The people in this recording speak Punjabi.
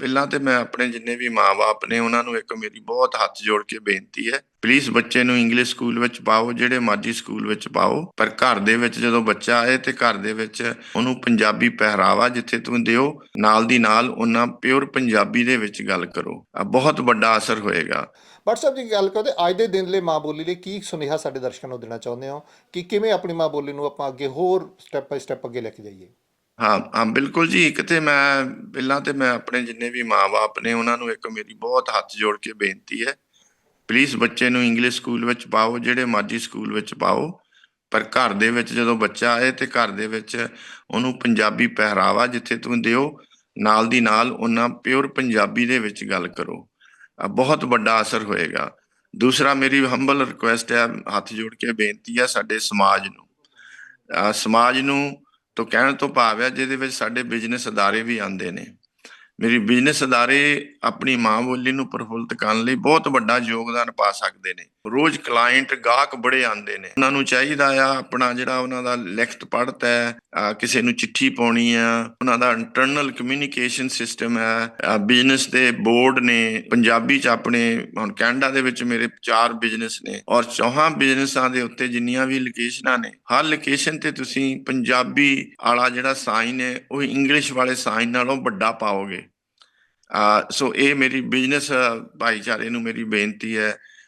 ਪਹਿਲਾਂ ਤੇ ਮੈਂ ਆਪਣੇ ਜਿੰਨੇ ਵੀ ਮਾਪੇ ਨੇ, ਉਹਨਾਂ ਨੂੰ ਇੱਕ ਮੇਰੀ ਬਹੁਤ ਹੱਥ ਜੋੜ ਕੇ ਬੇਨਤੀ ਹੈ ਪਲੀਜ਼ ਬੱਚੇ ਨੂੰ ਇੰਗਲਿਸ਼ ਸਕੂਲ ਵਿੱਚ ਪਾਓ, ਜਿਹੜੇ ਮਰਜ਼ੀ ਸਕੂਲ ਵਿੱਚ ਪਾਓ, ਪਰ ਘਰ ਦੇ ਵਿੱਚ ਜਦੋਂ ਬੱਚਾ ਆਏ ਤੇ ਘਰ ਦੇ ਵਿੱਚ ਉਹਨੂੰ ਪੰਜਾਬੀ ਪਹਿਰਾਵਾ ਜਿੱਥੇ ਤੁਸੀਂ ਦਿਓ, ਨਾਲ ਦੀ ਨਾਲ ਉਹਨਾਂ ਪਿਓਰ ਪੰਜਾਬੀ ਦੇ ਵਿੱਚ ਗੱਲ ਕਰੋ। ਆ ਬਹੁਤ ਵੱਡਾ ਅਸਰ ਹੋਏਗਾ। ਵਟਸਐਪ ਦੀ ਗੱਲ ਕਰਦੇ ਅੱਜ ਦੇ ਦਿਨ ਲਈ ਮਾਂ ਬੋਲੀ ਲਈ ਕੀ ਸੁਨੇਹਾ ਸਾਡੇ ਦਰਸ਼ਕਾਂ ਨੂੰ ਦੇਣਾ ਚਾਹੁੰਦੇ ਹੋ? ਕਿ ਕਿਵੇਂ ਆਪਣੀ ਮਾਂ ਬੋਲੀ ਨੂੰ ਆਪਾਂ ਅੱਗੇ ਹੋਰ ਸਟੈਪ ਬਾਈ ਸਟੈਪ ਅੱਗੇ ਲੈ ਕੇ ਜਾਈਏ? ਹਾਂ ਹਾਂ, ਬਿਲਕੁਲ ਜੀ। ਇੱਕ ਤੇ ਮੈਂ, ਪਹਿਲਾਂ ਤੇ ਮੈਂ ਆਪਣੇ ਜਿੰਨੇ ਵੀ ਮਾਪੇ ਨੇ, ਉਹਨਾਂ ਨੂੰ ਇੱਕ ਮੇਰੀ ਬਹੁਤ ਹੱਥ ਜੋੜ ਕੇ ਬੇਨਤੀ ਹੈ ਪਲੀਜ਼ ਬੱਚੇ ਨੂੰ ਇੰਗਲਿਸ਼ ਸਕੂਲ ਵਿੱਚ ਪਾਓ, ਜਿਹੜੇ ਮਰਜ਼ੀ ਸਕੂਲ ਵਿੱਚ ਪਾਓ। ਪਰ ਘਰ ਦੇ ਵਿੱਚ ਜਦੋਂ ਬੱਚਾ ਆਏ ਤੇ ਘਰ ਦੇ ਵਿੱਚ ਉਹਨੂੰ ਪੰਜਾਬੀ ਪਹਿਰਾਵਾ ਜਿੱਥੇ ਤੁਸੀਂ ਦਿਓ, ਨਾਲ ਦੀ ਨਾਲ ਉਹਨਾਂ ਪਿਓਰ ਪੰਜਾਬੀ ਦੇ ਵਿੱਚ ਗੱਲ ਕਰੋ। ਬਹੁਤ ਵੱਡਾ ਅਸਰ ਹੋਏਗਾ। ਦੂਸਰਾ, ਮੇਰੀ ਹੰਬਲ ਰਿਕੁਐਸਟ ਹੈ, ਹੱਥ ਜੋੜ ਕੇ ਬੇਨਤੀ ਹੈ ਸਾਡੇ ਸਮਾਜ ਨੂੰ। ਸਮਾਜ ਨੂੰ ਤੋਂ ਕਹਿਣ ਤੋਂ ਭਾਵ ਹੈ ਜਿਹਦੇ ਵਿੱਚ ਸਾਡੇ ਬਿਜ਼ਨਸ ਅਦਾਰੇ ਵੀ ਆਉਂਦੇ ਨੇ। ਮੇਰੀ ਬਿਜ਼ਨਸ ਅਦਾਰੇ ਆਪਣੀ ਮਾਂ ਬੋਲੀ ਨੂੰ ਪ੍ਰਫੁੱਲਤ ਕਰਨ ਲਈ ਬਹੁਤ ਵੱਡਾ ਯੋਗਦਾਨ ਪਾ ਸਕਦੇ ਨੇ। ਰੋਜ਼ ਕਲਾਇੰਟ ਗਾਹਕ ਬੜੇ ਆਉਂਦੇ ਨੇ। ਉਹਨਾਂ ਨੂੰ ਚਾਹੀਦਾ ਆ ਆਪਣਾ ਜਿਹੜਾ ਉਹਨਾਂ ਦਾ ਲਿਖਤ ਪੜ੍ਹਤ ਹੈ ਕਿਸੇ ਨੂੰ ਚਿੱਠੀ ਪਾਉਣੀ ਆ, ਉਹਨਾਂ ਦਾ ਇੰਟਰਨਲ ਕਮਿਊਨੀਕੇਸ਼ਨ ਸਿਸਟਮ ਹੈ। ਬਿਜ਼ਨਸ ਦੇ ਬੋਰਡ ਨੇ, ਪੰਜਾਬੀ ਚ ਆਪਣੇ, ਹੁਣ ਕੈਨੇਡਾ ਦੇ ਵਿੱਚ ਮੇਰੇ ਚਾਰ ਬਿਜ਼ਨਸ ਨੇ। ਔਰ ਚੌਹਾਂ ਬਿਜ਼ਨਸਾਂ ਦੇ ਉੱਤੇ ਜਿੰਨੀਆਂ ਵੀ ਲੋਕੇਸ਼ਨਾਂ ਨੇ, ਹਰ ਲੋਕੇਸ਼ਨ ਤੇ ਤੁਸੀਂ ਪੰਜਾਬੀ ਵਾਲਾ ਜਿਹੜਾ ਸਾਈਨ ਹੈ, ਉਹ ਇੰਗਲਿਸ਼ ਵਾਲੇ ਸਾਈਨ ਨਾਲੋਂ ਵੱਡਾ ਪਾਓਗੇ। ਸੋ ਇਹ ਮੇਰੀ ਬਿਜ਼ਨਸ ਭਾਈਚਾਰੇ ਨੂੰ ਮੇਰੀ ਬੇਨਤੀ ਹੈ